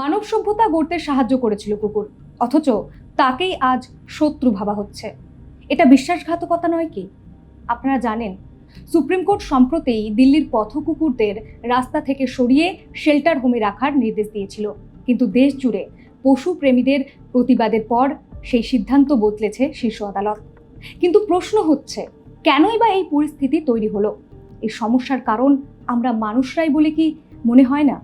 মানব সভ্যতা গড়তে সাহায্য করেছিল কুকুর। অথচ তাকেই আজ শত্রু ভাবা হচ্ছে। এটা বিশ্বাসঘাতকতা নয় কি? আপনারা জানেন, সুপ্রিম কোর্ট সম্প্রতি দিল্লির পথ কুকুরদের রাস্তা থেকে সরিয়ে শেল্টার হোমে রাখার নির্দেশ দিয়েছিল। কিন্তু দেশ জুড়ে পশু প্রেমীদের প্রতিবাদের পর সেই সিদ্ধান্ত বদলেছে শীর্ষ আদালত। কিন্তু প্রশ্ন হচ্ছে, কেনই বা এই পরিস্থিতি তৈরি হলো? এই সমস্যার কারণ আমরা মানুষরাই বলে কি মনে হয় না?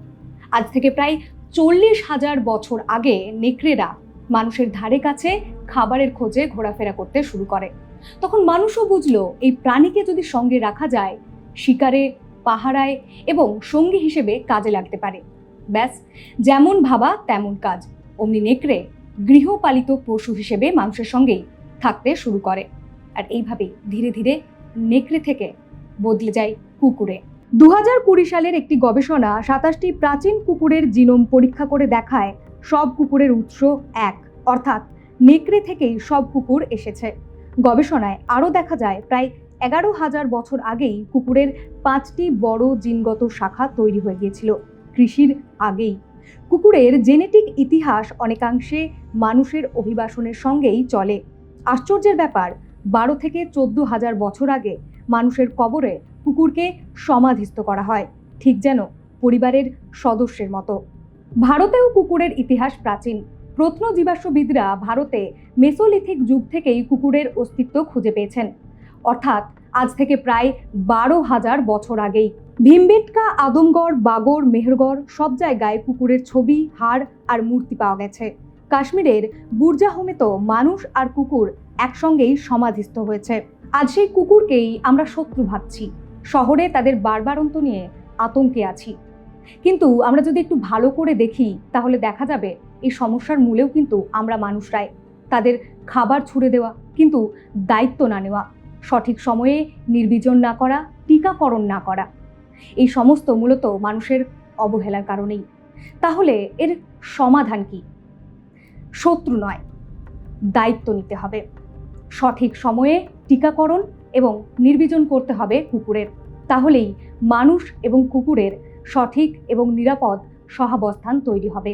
আজ থেকে প্রায় চল্লিশ হাজার বছর আগে নেকড়েরা মানুষের ধারে কাছে খাবারের খোঁজে ঘোরাফেরা করতে শুরু করে। তখন মানুষও বুঝলো, এই প্রাণীকে যদি সঙ্গে রাখা যায়, শিকারে, পাহারায় এবং সঙ্গী হিসেবে কাজে লাগতে পারে। ব্যাস, যেমন ভাবা তেমন কাজ। অমনি নেকড়ে গৃহপালিত পশু হিসেবে মানুষের সঙ্গেই থাকতে শুরু করে। আর এইভাবেই ধীরে ধীরে নেকড়ে থেকে বদলে যায় কুকুরে। দু হাজার কুড়ি সালের একটি গবেষণা সাতাশটি প্রাচীন কুকুরের জিনোম পরীক্ষা করে দেখায়, সব কুকুরের উৎস এক, অর্থাৎ নেকড়ে থেকেই সব কুকুর এসেছে। গবেষণায় আরও দেখা যায়, প্রায় এগারো হাজার বছর আগেই কুকুরের পাঁচটি বড় জিনগত শাখা তৈরি হয়ে গিয়েছিল, কৃষির আগেই। কুকুরের জেনেটিক ইতিহাস অনেকাংশে মানুষের অভিবাসনের সঙ্গেই চলে। আশ্চর্যের ব্যাপার, বারো থেকে চোদ্দ হাজার বছর আগে মানুষের কবরে কুকুরকে সমাধিস্থ করা হয়, ঠিক যেন পরিবারের সদস্যের মতো। ভারতেও কুকুরের ইতিহাস প্রাচীন। প্রত্নজীবাশ্মবিদরা ভারতে মেসোলিথিক যুগ থেকেই কুকুরের অস্তিত্ব খুঁজে পেয়েছেন। অর্থাৎ আজ থেকে প্রায় বারো হাজার বছর আগেই। ভীমবেটকা, আদমগড়, বাগর, মেহেরগড় সব জায়গায় কুকুরের ছবি, হাড় আর মূর্তি পাওয়া গেছে। কাশ্মীরের বুর্জাহোমে তো মানুষ আর কুকুর একসঙ্গেই সমাধিস্থ হয়েছে। আজ সেই কুকুরকেই আমরা শত্রু ভাবছি। শহরে তাদের বারবারন্ত নিয়ে আতঙ্কে আছি। কিন্তু আমরা যদি একটু ভালো করে দেখি, তাহলে দেখা যাবে এই সমস্যার মূলেও কিন্তু আমরা মানুষরাই। তাদের খাবার ছুড়ে দেওয়া, কিন্তু দায়িত্ব না নেওয়া, সঠিক সময়ে নির্বীজন না করা, টিকাকরণ না করা। এই সমস্ত মূলত মানুষের অবহেলার কারণেই। তাহলে এর সমাধান কি? শত্রু নয়, দায়িত্ব নিতে হবে। সঠিক সময়ে টিকাকরণ এবং নির্বীজন করতে হবে কুকুরের। তাহলেই মানুষ এবং কুকুরের সঠিক এবং নিরাপদ সহাবস্থান তৈরি হবে।